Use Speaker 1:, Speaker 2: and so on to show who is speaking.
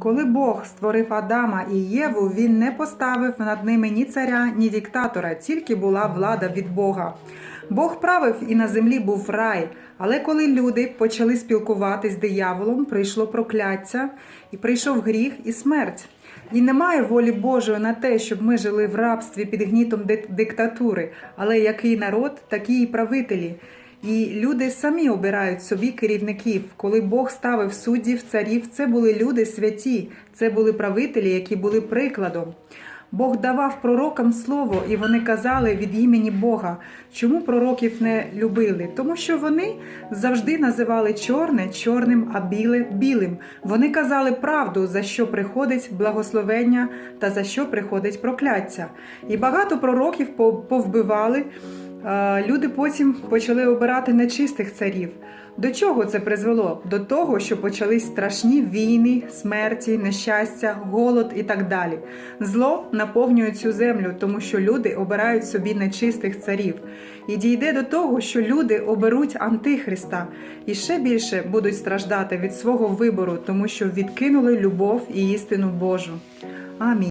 Speaker 1: Коли Бог створив Адама і Єву, він не поставив над ними ні царя, ні диктатора, тільки була влада від Бога. Бог правив і на землі був рай. Але коли люди почали спілкуватись з дияволом, прийшло прокляття, і прийшов гріх і смерть. І немає волі Божої на те, щоб ми жили в рабстві під гнітом диктатури, але який народ, такі і правителі. І люди самі обирають собі керівників. Коли Бог ставив суддів, царів, це були люди святі, це були правителі, які були прикладом. Бог давав пророкам слово, і вони казали від імені Бога. Чому пророків не любили? Тому що вони завжди називали чорне чорним, а біле білим. Вони казали правду, за що приходить благословення та за що приходить прокляття. І багато пророків повбивали. Люди потім почали обирати нечистих царів. До чого це призвело? До того, що почались страшні війни, смерті, нещастя, голод і так далі. Зло наповнює цю землю, тому що люди обирають собі нечистих царів. І дійде до того, що люди оберуть антихриста і ще більше будуть страждати від свого вибору, тому що відкинули любов і істину Божу. Амінь.